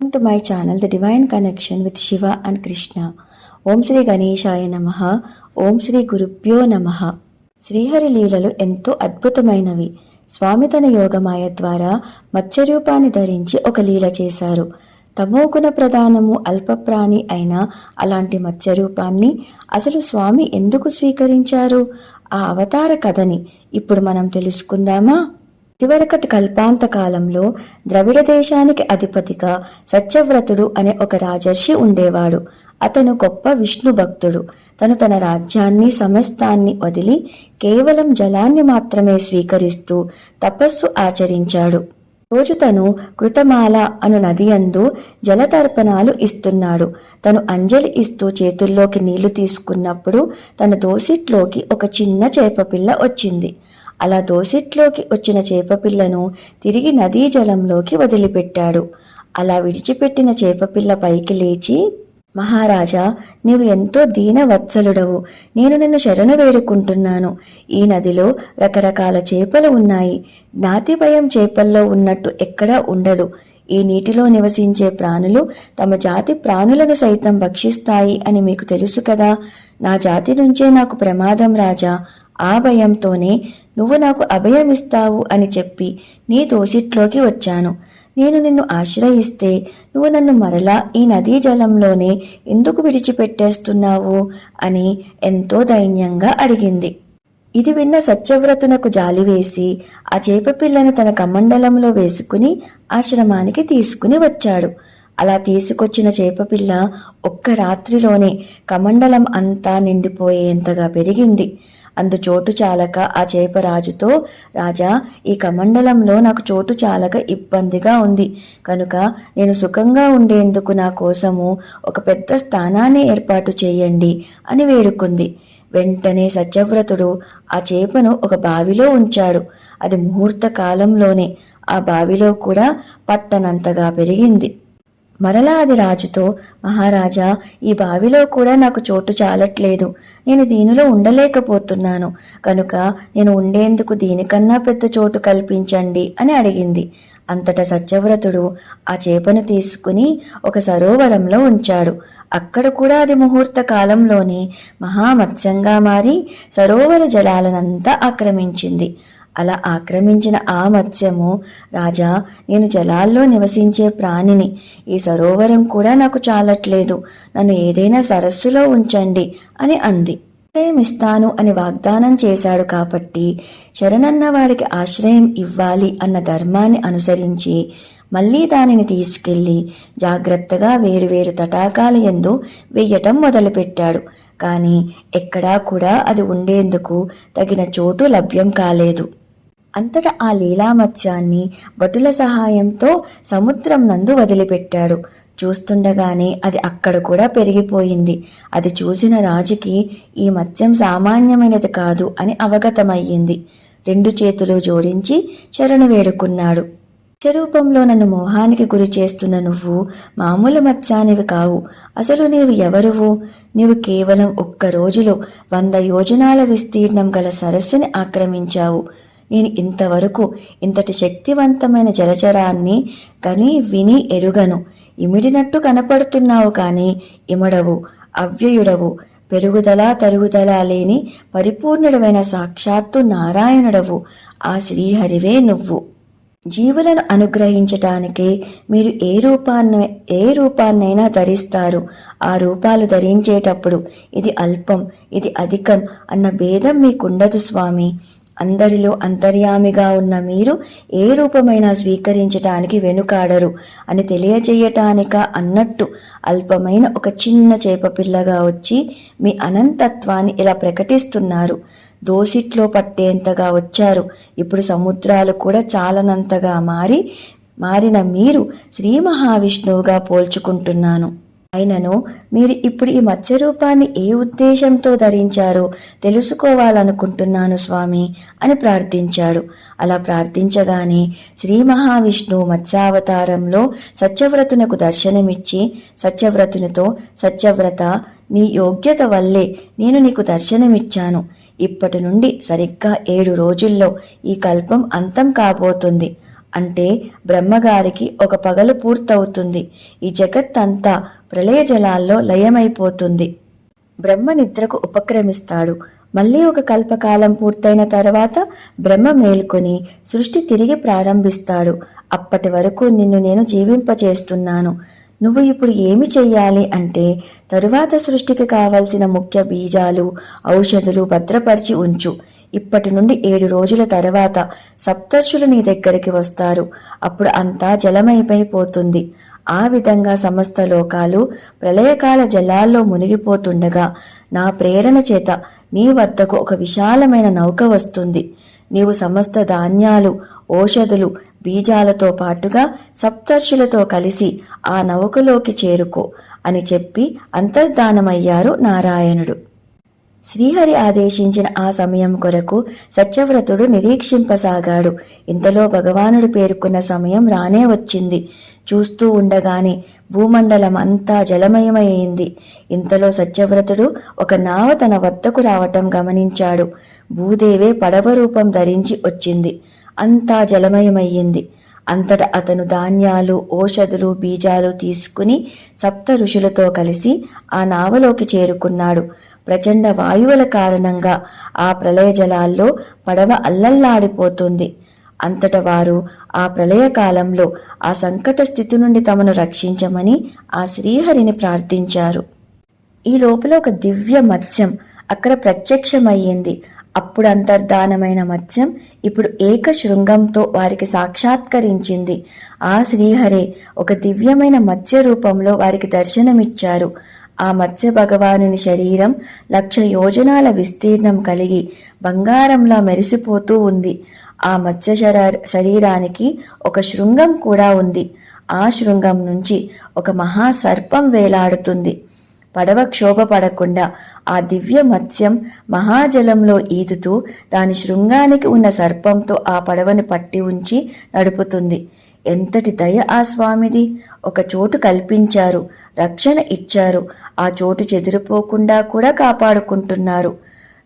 Welcome to my channel the divine connection with Shiva and Krishna ఓం శ్రీ గణేశాయ నమ. ఓం శ్రీ గురుభ్యో నమ. శ్రీహరి లీలలు ఎంతో అద్భుతమైనవి. స్వామి తన యోగమాయ ద్వారా మత్స్యరూపాన్ని ధరించి ఒక లీల చేశారు. తమోగుణ ప్రధానము అల్పప్రాణి అయిన అలాంటి మత్స్యరూపాన్ని అసలు స్వామి ఎందుకు స్వీకరించారు? ఆ అవతార కథని ఇప్పుడు మనం తెలుసుకుందామా? ఇదివరకటి కల్పాంతకాలంలో ద్రవిడ దేశానికి అధిపతిగా సత్యవ్రతుడు అనే ఒక రాజర్షి ఉండేవాడు. అతను గొప్ప విష్ణు భక్తుడు. తను తన రాజ్యాన్ని సమస్తాన్ని వదిలి కేవలం జలాన్ని మాత్రమే స్వీకరిస్తూ తపస్సు ఆచరించాడు. రోజు తను కృతమాల అను నది అందు జలతర్పణాలు ఇస్తున్నాడు. తను అంజలి ఇస్తూ చేతుల్లోకి నీళ్ళు తీసుకున్నప్పుడు తన దోసిట్లోకి ఒక చిన్న చేపపిల్ల వచ్చింది. అలా దోసిట్లోకి వచ్చిన చేపపిల్లను తిరిగి నదీ జలంలోకి వదిలిపెట్టాడు. అలా విడిచిపెట్టిన చేపపిల్ల పైకి లేచి మహారాజా నీవు ఎంతో దీనవత్సలుడవు నేను నిన్ను శరణు వేడుకుంటున్నాను. ఈ నదిలో రకరకాల చేపలు ఉన్నాయి. జ్ఞాతి భయం చేపల్లో ఉన్నట్టు ఎక్కడా ఉండదు. ఈ నీటిలో నివసించే ప్రాణులు తమ జాతి ప్రాణులను సైతం భక్షిస్తాయి అని మీకు తెలుసు కదా. నా జాతి నుంచే నాకు ప్రమాదం రాజా. ఆ భయంతోనే నువ్వు నాకు అభయమిస్తావు అని చెప్పి నీ దోసిట్లోకి వచ్చాను. నేను నిన్ను ఆశ్రయిస్తే నువ్వు నన్ను మరలా ఈ నదీ జలంలోనే ఎందుకు విడిచిపెట్టేస్తున్నావు అని ఎంతో దైన్యంగా అడిగింది. ఇది విన్న సత్యవ్రతునకు జాలివేసి ఆ చేపపిల్లను తన కమండలంలో వేసుకుని ఆశ్రమానికి తీసుకుని వచ్చాడు. అలా తీసుకొచ్చిన చేపపిల్ల ఒక్క రాత్రిలోనే కమండలం అంతా నిండిపోయేంతగా పెరిగింది. అందు చోటు చాలక ఆ చేపరాజుతో రాజా ఈ కమండలంలో నాకు చోటు చాలక ఇబ్బందిగా ఉంది. కనుక నేను సుఖంగా ఉండేందుకు నా కోసము ఒక పెద్ద స్థానాన్ని ఏర్పాటు చేయండి అని వేడుకుంది. వెంటనే సత్యవ్రతుడు ఆ చేపను ఒక బావిలో ఉంచాడు. అది ముహూర్త కాలంలోనే ఆ బావిలో కూడా పట్టనంతగా పెరిగింది. మరలా అది రాజుతో మహారాజా ఈ బావిలో కూడా నాకు చోటు చాలట్లేదు. నేను దీనిలో ఉండలేకపోతున్నాను. కనుక నేను ఉండేందుకు దీనికన్నా పెద్ద చోటు కల్పించండి అని అడిగింది. అంతటా సత్యవ్రతుడు ఆ చేపను తీసుకుని ఒక సరోవరంలో ఉంచాడు. అక్కడ కూడా అది ముహూర్త కాలంలోనే మహామత్స్యంగా మారి సరోవర జలాలనంతా ఆక్రమించింది. అలా ఆక్రమించిన ఆ మత్స్యము రాజా నేను జలాల్లో నివసించే ప్రాణిని. ఈ సరోవరం కూడా నాకు చాలట్లేదు. నన్ను ఏదైనా సరస్సులో ఉంచండి అని అంది. ఆశ్రయం అని వాగ్దానం చేశాడు కాబట్టి శరణన్న వాడికి ఆశ్రయం ఇవ్వాలి అన్న ధర్మాన్ని అనుసరించి మళ్ళీ దానిని తీసుకెళ్ళి జాగ్రత్తగా వేరువేరు తటాకాల ఎందు వెయ్యటం మొదలుపెట్టాడు. కానీ ఎక్కడా కూడా అది ఉండేందుకు తగిన చోటు లభ్యం కాలేదు. అంతటా ఆ లీలామత్స్యాన్ని భటుల సహాయంతో సముద్రం నందు వదిలిపెట్టాడు. చూస్తుండగానే అది అక్కడ కూడా పెరిగిపోయింది. అది చూసిన రాజుకి ఈ మత్స్యం సామాన్యమైనది కాదు అని అవగతమయ్యింది. రెండు చేతులు జోడించి శరణు వేడుకున్నాడు. రూపంలో నన్ను మోహానికి గురి చేస్తున్న నువ్వు మామూలు మత్స్యానివి కావు. అసలు నీవు ఎవరువు? నీవు కేవలం ఒక్క రోజులో వంద యోజనాల విస్తీర్ణం గల సరస్సుని ఆక్రమించావు. నేను ఇంతవరకు ఇంతటి శక్తివంతమైన జలచరాన్ని కని విని ఎరుగను. ఇమిడినట్టు కనపడుతున్నావు కానీ ఇమడవు అవ్యయుడవు పెరుగుదల తరుగుదల లేని పరిపూర్ణుడమైన సాక్షాత్తు నారాయణుడవు. ఆ శ్రీహరివే నువ్వు. జీవులను అనుగ్రహించటానికి మీరు ఏ రూపాన్ని ఏ రూపాన్నైనా ధరిస్తారు. ఆ రూపాలు ధరించేటప్పుడు ఇది అల్పం ఇది అధికం అన్న భేదం మీకుండదు స్వామి. అందరిలో అంతర్యామిగా ఉన్న మీరు ఏ రూపమైనా స్వీకరించటానికి వెనుకాడరు అని తెలియజేయటానిక అన్నట్టు అల్పమైన ఒక చిన్న చేపపిల్లగా వచ్చి మీ అనంతత్వాన్ని ఇలా ప్రకటిస్తున్నారు. దోసిట్లో పట్టేంతగా వచ్చారు. ఇప్పుడు సముద్రాలు కూడా చాలనంతగా మారి మారిన మీరు శ్రీ మహావిష్ణువుగా పోల్చుకుంటున్నాను. ఆయనను మీరు ఇప్పుడు ఈ మత్స్య రూపాన్ని ఏ ఉద్దేశంతో ధరించారో తెలుసుకోవాలనుకుంటున్నాను స్వామి అని ప్రార్థించాడు. అలా ప్రార్థించగానే శ్రీ మహావిష్ణువు మత్స్యావతారంలో సత్యవ్రతునకు దర్శనమిచ్చి సత్యవ్రతునితో సత్యవ్రత నీ యోగ్యత వల్లే నేను నీకు దర్శనమిచ్చాను. ఇప్పటి నుండి సరిగ్గా ఏడు రోజుల్లో ఈ కల్పం అంతం కాబోతుంది. అంటే బ్రహ్మగారికి ఒక పగలు పూర్తవుతుంది. ఈ జగత్తంతా ప్రళయ జలాల్లో లయమైపోతుంది. బ్రహ్మ నిద్రకు ఉపక్రమిస్తాడు. మళ్ళీ ఒక కల్పకాలం పూర్తయిన తర్వాత బ్రహ్మ మేల్కొని సృష్టి తిరిగి ప్రారంభిస్తాడు. అప్పటి వరకు నిన్ను నేను జీవింపచేస్తున్నాను నువ్వు ఇప్పుడు ఏమి చెయ్యాలి అంటే తరువాత సృష్టికి కావలసిన ముఖ్య బీజాలు ఔషధులు భద్రపరిచి ఉంచు. ఇప్పటి నుండి ఏడు రోజుల తర్వాత సప్తర్షులు నీ దగ్గరికి వస్తారు. అప్పుడు అంతా జలమైపోతుంది ఆ విధంగా సమస్త లోకాలు ప్రళయకాల జలాల్లో మునిగిపోతుండగా నా ప్రేరణ చేత నీ వద్దకు ఒక విశాలమైన నౌక వస్తుంది. నీవు సమస్త ధాన్యాలు ఓషధులు బీజాలతో పాటుగా సప్తర్షులతో కలిసి ఆ నౌకలోకి చేరుకో అని చెప్పి అంతర్ధానమయ్యారు నారాయణుడు. శ్రీహరి ఆదేశించిన ఆ సమయం కొరకు సత్యవ్రతుడు నిరీక్షింపసాగాడు. ఇంతలో భగవానుడు పేర్కొన్న సమయం రానే వచ్చింది. చూస్తూ ఉండగానే భూమండలం అంతా జలమయమైంది ఇంతలో సత్యవ్రతుడు ఒక నావ తన వద్దకు రావటం గమనించాడు. భూదేవే పడవ రూపం ధరించి వచ్చింది. అంతా జలమయమయ్యింది. అంతట అతను ధాన్యాలు ఓషధులు బీజాలు తీసుకుని సప్త ఋషులతో కలిసి ఆ నావలోకి చేరుకున్నాడు. ప్రచండ వాయువుల కారణంగా ఆ ప్రళయ జలాల్లో పడవ అల్లల్లాడిపోతుంది. అంతట వారు ఆ ప్రళయ కాలంలో ఆ సంకట స్థితి నుండి తమను రక్షించమని ఆ శ్రీహరిని ప్రార్థించారు. ఈ లోపల ఒక దివ్య మత్స్యం అక్కడ ప్రత్యక్షమయ్యింది. అప్పుడు అంతర్ధానమైన మత్స్యం ఇప్పుడు ఏక శృంగంతో వారికి సాక్షాత్కరించింది. ఆ శ్రీహరే ఒక దివ్యమైన మత్స్య రూపంలో వారికి దర్శనమిచ్చారు. ఆ మత్స్య భగవానుని శరీరం లక్ష యోజనాల విస్తీర్ణం కలిగి బంగారంలా మెరిసిపోతూ ఉంది. ఆ మత్స్య శర- శరీరానికి ఒక శృంగం కూడా ఉంది. ఆ శృంగం నుంచి ఒక మహాసర్పం వేలాడుతుంది. పడవ క్షోభ పడకుండా ఆ దివ్య మత్స్యం మహాజలంలో ఈదుతూ దాని శృంగానికి ఉన్న సర్పంతో ఆ పడవని పట్టి ఉంచి నడుపుతుంది. ఎంతటి దయ ఆ స్వామిది! ఒక చోటు కల్పించారు. రక్షణ ఇచ్చారు. ఆ చోటు చెదిరిపోకుండా కూడా కాపాడుకుంటున్నారు.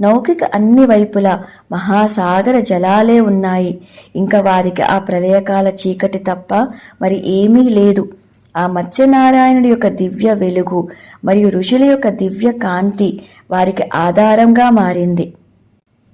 నౌకిక అన్ని వైపులా మహాసాగర జలాలే ఉన్నాయి. ఇంకా వారికి ఆ ప్రళయకాల చీకటి తప్ప మరి ఏమీ లేదు. ఆ మత్స్యనారాయణుడి యొక్క దివ్య వెలుగు మరియు ఋషుల యొక్క దివ్య కాంతి వారికి ఆధారంగా మారింది.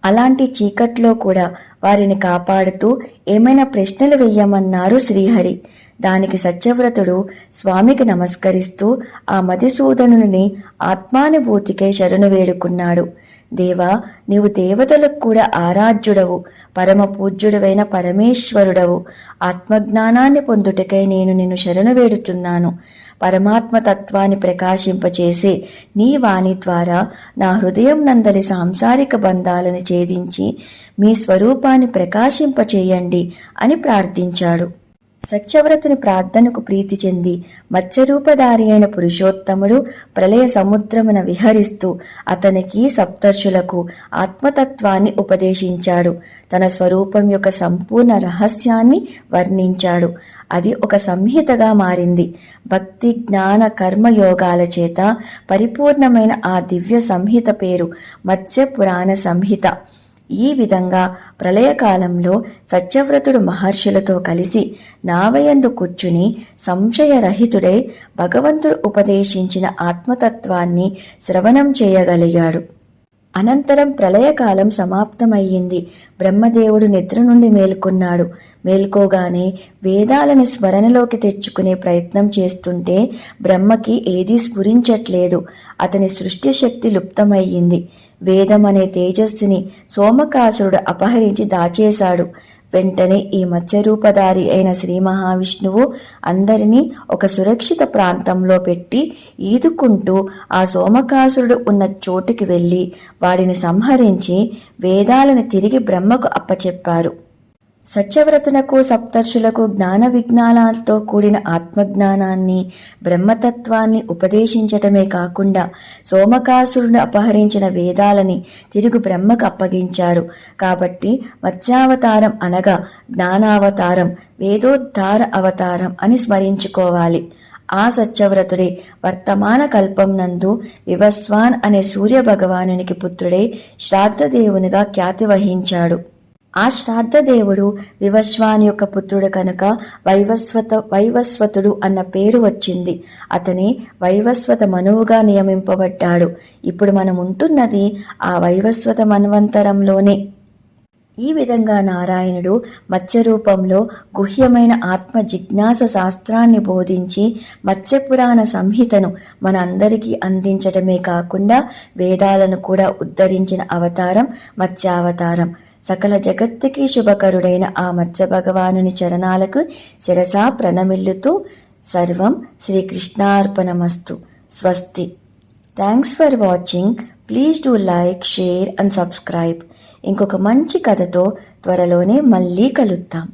అలాంటి చీకట్లో కూడా వారిని కాపాడుతూ ఏమైనా ప్రశ్నలు వెయ్యమన్నారు శ్రీహరి. దానికి సత్యవ్రతుడు స్వామికి నమస్కరిస్తూ ఆ మధుసూదనుని ఆత్మానుభూతికై శరణు వేడుకున్నాడు. దేవా నీవు దేవతలకు కూడా ఆరాధ్యుడవు పరమ పూజ్యుడవైన పరమేశ్వరుడవు. ఆత్మజ్ఞానాన్ని పొందుటకై నేను నిన్ను శరణు వేడుతున్నాను. పరమాత్మ తత్వాన్ని ప్రకాశింపచేసి నీ వాణి ద్వారా నా హృదయం నందలి సాంసారిక బంధాలను ఛేదించి మీ స్వరూపాన్ని ప్రకాశింపచేయండి అని ప్రార్థించాడు. సత్యవ్రతుని ప్రార్థనకు ప్రీతి చెంది మత్స్యరూపధారి అయిన పురుషోత్తముడు ప్రళయ సముద్రమున విహరిస్తూ అతనికి సప్తర్షులకు ఆత్మతత్వాన్ని ఉపదేశించాడు. తన స్వరూపం యొక్క సంపూర్ణ రహస్యాన్ని వర్ణించాడు. అది ఒక సంహితగా మారింది. భక్తి జ్ఞాన కర్మయోగాల చేత పరిపూర్ణమైన ఆ దివ్య సంహిత పేరు మత్స్య పురాణ సంహిత. ఈ విధంగా ప్రళయకాలంలో సత్యవ్రతుడు మహర్షులతో కలిసి నావయందు కూర్చుని సంశయరహితుడై భగవంతుడు ఉపదేశించిన ఆత్మతత్వాన్ని శ్రవణం చేయగలిగాడు. అనంతరం ప్రళయకాలం సమాప్తమయ్యింది. బ్రహ్మదేవుడు నిద్ర నుండి మేల్కొన్నాడు. మేల్కోగానే వేదాలను స్మరణలోకి తెచ్చుకునే ప్రయత్నం చేస్తుంటే బ్రహ్మకి ఏదీ స్ఫురించట్లేదు. అతని సృష్టి శక్తి లుప్తమయ్యింది. వేదం అనే తేజస్సుని సోమకాసురుడు అపహరించి దాచేశాడు. వెంటనే ఈ మత్స్యరూపధారి అయిన శ్రీ మహావిష్ణువు అందరినీ ఒక సురక్షిత ప్రాంతంలో పెట్టి ఈదుకుంటూ ఆ సోమకాసురుడు ఉన్న చోటుకి వెళ్ళి వాడిని సంహరించి వేదాలను తిరిగి బ్రహ్మకు అప్పచెప్పారు. సత్యవ్రతునకు సప్తర్షులకు జ్ఞాన విజ్ఞానాలతో కూడిన ఆత్మజ్ఞానాన్ని బ్రహ్మతత్వాన్ని ఉపదేశించటమే కాకుండా సోమకాసురుడు అపహరించిన వేదాలని తిరుగు బ్రహ్మకు అప్పగించారు. కాబట్టి మత్స్యావతారం అనగా జ్ఞానావతారం వేదోద్ధార అవతారం అని స్మరించుకోవాలి. ఆ సత్యవ్రతుడే వర్తమాన కల్పం నందు వివస్వాన్ అనే సూర్య భగవానునికి పుత్రుడై శ్రాద్ధదేవునిగా ఖ్యాతి వహించాడు. ఆ శ్రాద్ధ దేవుడు యొక్క పుత్రుడు కనుక వైవస్వత వైవస్వతుడు అన్న పేరు వచ్చింది. అతని వైవస్వత మనువుగా నియమింపబడ్డాడు. ఇప్పుడు మనం ఉంటున్నది ఆ వైవస్వత మన్వంతరంలోనే. ఈ విధంగా నారాయణుడు మత్స్య రూపంలో గుహ్యమైన ఆత్మ జిజ్ఞాస శాస్త్రాన్ని బోధించి మత్స్యపురాణ సంహితను మన అందరికీ అందించడమే కాకుండా వేదాలను కూడా ఉద్ధరించిన అవతారం మత్స్యావతారం. సకల జగత్తుకి శుభకరుడైన ఆ మత్స్య భగవానుని చరణాలకు శిరసా ప్రణమిల్లుతూ సర్వం శ్రీకృష్ణార్పణమస్తు. స్వస్తి. Thanks for watching please do like share and subscribe ఇంకొక మంచి కథతో త్వరలోనే మళ్ళీ కలుద్దాం.